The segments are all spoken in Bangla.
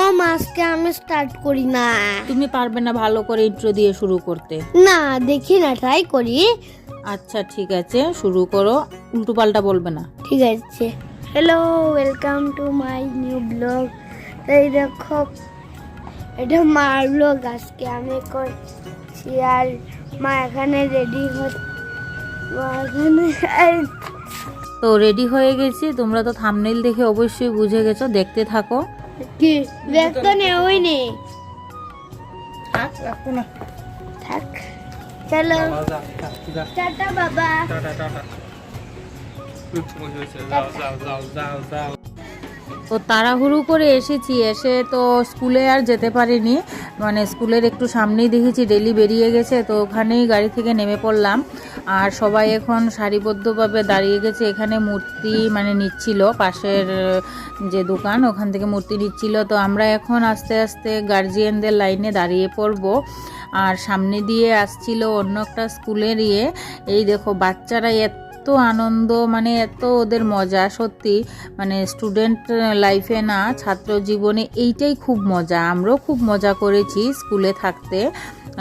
ও মাসকে আমি স্টার্ট করি না। তুমি পারবে না ভালো করে ইন্ট্রো দিয়ে শুরু করতে। না দেখি না ট্রাই করি। আচ্ছা ঠিক আছে শুরু করো। উল্টো পাল্টা বলবে না। ঠিক আছে। Hello welcome to my new blog এই দেখো এটা মার ব্লগ আজকে আমি করছি আর মা এখানে রেডি হচ্ছে তো রেডি হয়ে গেছি। তোমরা তো থামনেল দেখে অবশ্যই বুঝে গেছো। দেখতে থাকো। কি? ব্যস্ত নেই নে। থাক চলো। টাটা বাবা। তো তাড়াহুড়ো করে এসেছি, এসে তো স্কুলে আর যেতে পারিনি। মানে স্কুলের একটু সামনেই দেখেছি ডেলি বেরিয়ে গেছে, তো ওখানেই গাড়ি থেকে নেমে পড়লাম। আর সবাই এখন সারিবদ্ধভাবে দাঁড়িয়ে গেছে, এখানে মূর্তি মানে নিচ্ছিল, পাশের যে দোকান, ওখান থেকে মূর্তি নিচ্ছিল। তো আমরা এখন আস্তে আস্তে গার্জিয়ানদের লাইনে দাঁড়িয়ে পড়ব। আর সামনে দিয়ে আসছিল অন্য একটা স্কুলের ইয়ে। এই দেখো, বাচ্চারা এত আনন্দ মানে এত ওদের মজা, সত্যি। মানে স্টুডেন্ট লাইফে না, ছাত্র জীবনে এইটাই খুব মজা। আমরাও খুব মজা করেছি স্কুলে থাকতে।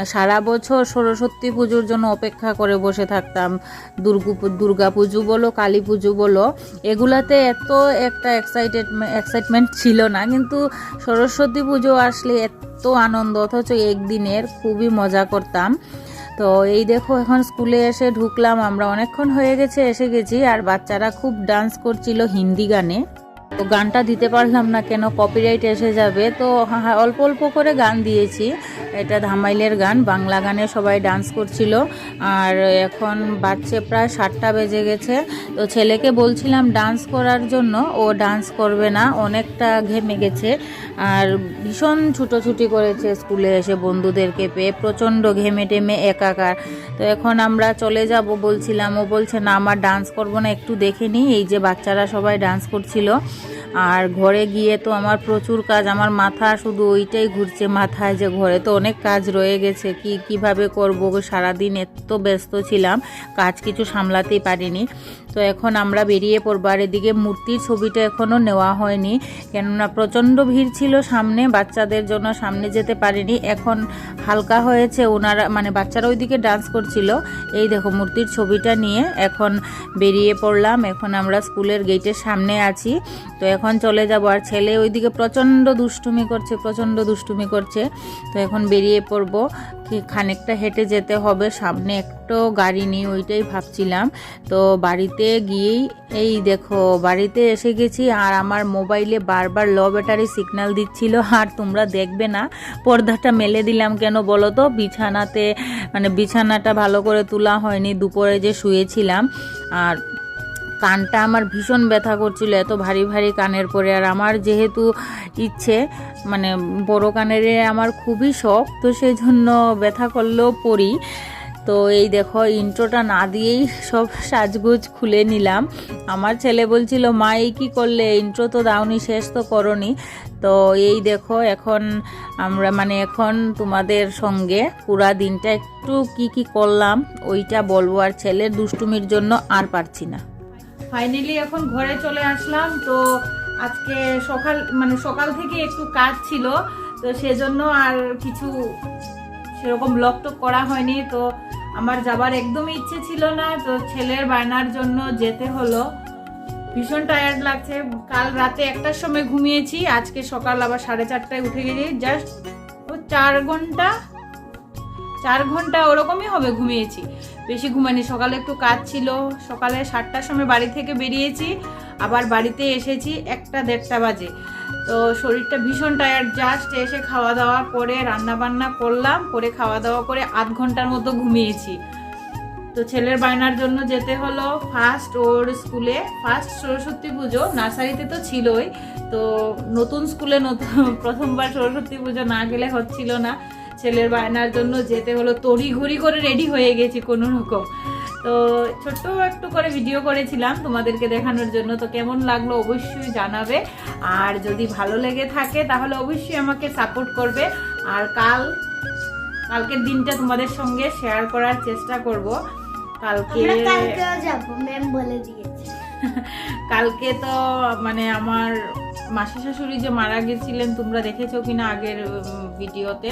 সারা বছর সরস্বতী পুজোর জন্য অপেক্ষা করে বসে থাকতাম। দুর্গু দুর্গা পুজো বলো, কালী পুজো বলো, এগুলাতে এত একটা এক্সাইটেড এক্সাইটমেন্ট ছিল না। কিন্তু সরস্বতী পুজো আসলে এত আনন্দ, অথচ একদিনের খুবই মজা করতাম। তো এই দেখো, এখন স্কুলে এসে ঢুকলাম। আমরা অনেকক্ষণ হয়ে গেছে, এসে গেছি। আর বাচ্চারা খুব ডান্স করছিল হিন্দি গানে। তো গানটা দিতে পারলাম না কেন কপিরাইট এসে যাবে। তো অল্প অল্প করে গান দিয়েছি। এটা ধামাইলের গান, বাংলা গানে সবাই ডান্স করছিল। আর এখন বাচ্চে প্রায় সাতটা বেজে গেছে। তো ছেলেকে বলছিলাম ডান্স করার জন্য ও ডান্স করবে না। অনেকটা ঘেমে গেছে। আর ভীষণ ছুটোছুটি করেছে স্কুলে এসে বন্ধুদেরকে পেয়ে, প্রচণ্ড ঘেমে টেমে একাকার। তো এখন আমরা চলে যাব বলছিলাম, ও বলছে, না আমার ডান্স করব না, একটু দেখে নিই। এই যে বাচ্চারা সবাই ডান্স করছিল। আর ঘরে গিয়ে তো আমার প্রচুর কাজ, আমার মাথা শুধু ওইটাই ঘুরছে মাথায় যে ঘরে তো অনেক কাজ রয়ে গেছে, কি, কীভাবে করব সারাদিন এত ব্যস্ত ছিলাম, কাজ কিছু সামলাতেই পারিনি। তো এখন আমরা বেরিয়ে পড়ব। আর এদিকে মূর্তির ছবিটা এখনও নেওয়া হয়নি, কেননা প্রচণ্ড ভিড় ছিল সামনে, বাচ্চাদের জন্য সামনে যেতে পারিনি। এখন হালকা হয়েছে, ওনারা মানে বাচ্চারা ওইদিকে ডান্স করছিল। এই দেখো মূর্তির ছবিটা নিয়ে এখন বেরিয়ে পড়লাম। এখন আমরা স্কুলের গেটের সামনে আছি। তো এখন চলে যাব। আর ছেলে ওইদিকে প্রচণ্ড দুষ্টুমি করছে, প্রচণ্ড দুষ্টুমি করছে। তো এখন বেরিয়ে পড়ব। কি খানিকটা হেঁটে যেতে হবে, সামনে একটু গাড়ি নেই, ওইটাই ভাবছিলাম। তো বাড়িতে গিয়েই এই দেখো, বাড়িতে এসে গেছি আর আমার মোবাইলে বারবার লো ব্যাটারি সিগন্যাল দিচ্ছিল। আর তোমরা দেখবে না, পর্দাটা মেলে দিলাম কেন বলো তো? বিছানাতে মানে বিছানাটা ভালো করে তোলা হয়নি, দুপুরে যে শুয়েছিলাম। আর কানটা আমার ভীষণ ব্যথা করছিল, এত ভারী ভারী কানের পরে। আর আমার যেহেতু ইচ্ছে মানে বড় কানের আমার খুবই শখ, তো সেই জন্য ব্যথা করলেও পড়ি। তো এই দেখো ইন্ট্রোটা না দিয়েই সব সাজগুজ খুলে নিলাম। আমার ছেলে বলছিল, মা, এই কী করলে? ইন্ট্রো তো দাওনি, শেষ তো করনি। তো এই দেখো এখন আমরা মানে এখন তোমাদের সঙ্গে পুরা দিনটা একটু কি কি করলাম, ওইটা বলব। আর ছেলের দুষ্টুমির জন্য আর পারছি না। ফাইনালি এখন ঘরে চলে আসলাম। তো আজকে সকাল মানে সকাল থেকে একটু কাজ ছিল। তো সেজন্য আর কিছু সেরকম ব্লগ টক করা হয়নি। তো আমার যাবার একদমই ইচ্ছে ছিল না, তো ছেলের বায়নার জন্য যেতে হলো। ভীষণ টায়ার্ড লাগছে। কাল রাতে একটার সময় ঘুমিয়েছি, আজকে সকাল আবার সাড়ে চারটায় উঠে গেছি। জাস্ট ও চার ঘণ্টা চার ঘণ্টা ওরকমই হবে, ঘুমিয়েছি। বেশি ঘুমানি সকালে একটু কাজ ছিল। সকালে সাতটার সময় বাড়ি থেকে বেরিয়েছি। আবার বাড়িতে এসেছি একটা দেড়টা বাজে। তো শরীরটা ভীষণ টায়ার্ড জাস্ট এসে খাওয়া দাওয়া করে রান্না বান্না করলাম, করে খাওয়া দাওয়া করে আধ ঘণ্টার মতো ঘুমিয়েছি। তো ছেলের বায়নার জন্য যেতে হলো ফার্স্ট ওর স্কুলে ফার্স্ট সরস্বতী পুজো নার্সারিতে তো ছিলই। তো নতুন স্কুলে নতুন প্রথমবার সরস্বতী পুজো না গেলে হচ্ছিল না। ছেলের বায়নার জন্য যেতে হলো তড়ি ঘড়ি করে রেডি হয়ে গেছি কোনো রকম। তো ছোট্ট একটু করে ভিডিও করেছিলাম তোমাদেরকে দেখানোর জন্য তো কেমন লাগল অবশ্যই জানাবে। আর যদি ভালো লেগে থাকে তাহলে অবশ্যই আমাকে সাপোর্ট করবে। আর কাল কালকের দিনটা তোমাদের সঙ্গে শেয়ার করার চেষ্টা করব। কালকে ম্যাম বলে দিয়েছে। কালকে তো মানে আমার মাসি শাশুড়ি যে মারা গেছিলেন তোমরা দেখেছ কিনা আগের ভিডিওতে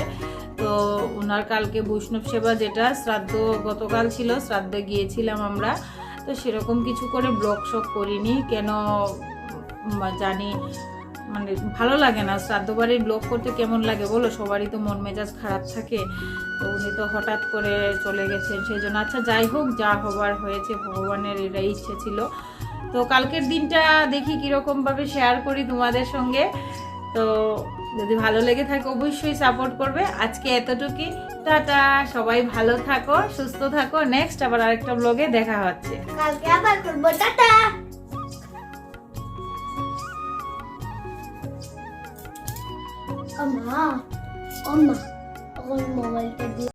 তো ওনার কালকে বৈষ্ণব সেবা যেটা, শ্রাদ্ধ গতকাল ছিল, শ্রাদ্ধে গিয়েছিলাম আমরা। তো সেরকম কিছু করে ব্লগ শক করিনি। কেন জানি মানে ভালো লাগে না। শ্রাদ্ধ বাড়ির ব্লগ করতে কেমন লাগে বলো? সবারই তো মন মেজাজ খারাপ থাকে। তো উনি তো হঠাৎ করে চলে গেছেন সেই জন্য। আচ্ছা যাই হোক, যা হবার হয়েছে, ভগবানের এটাই ইচ্ছে ছিল। তো কালকের দিনটা দেখি কীরকমভাবে শেয়ার করি তোমাদের সঙ্গে। তো যদি ভালো লেগে থাকে অবশ্যই সাপোর্ট করবে। আজকে এতটুকুই। টাটা, সবাই ভালো থাকো, সুস্থ থাকো। নেক্সট আবার আরেকটা ব্লগে দেখা হচ্ছে। কালকে আবার করব। টাটা! আমা আমা এখন মোবাইলটা দিয়ে।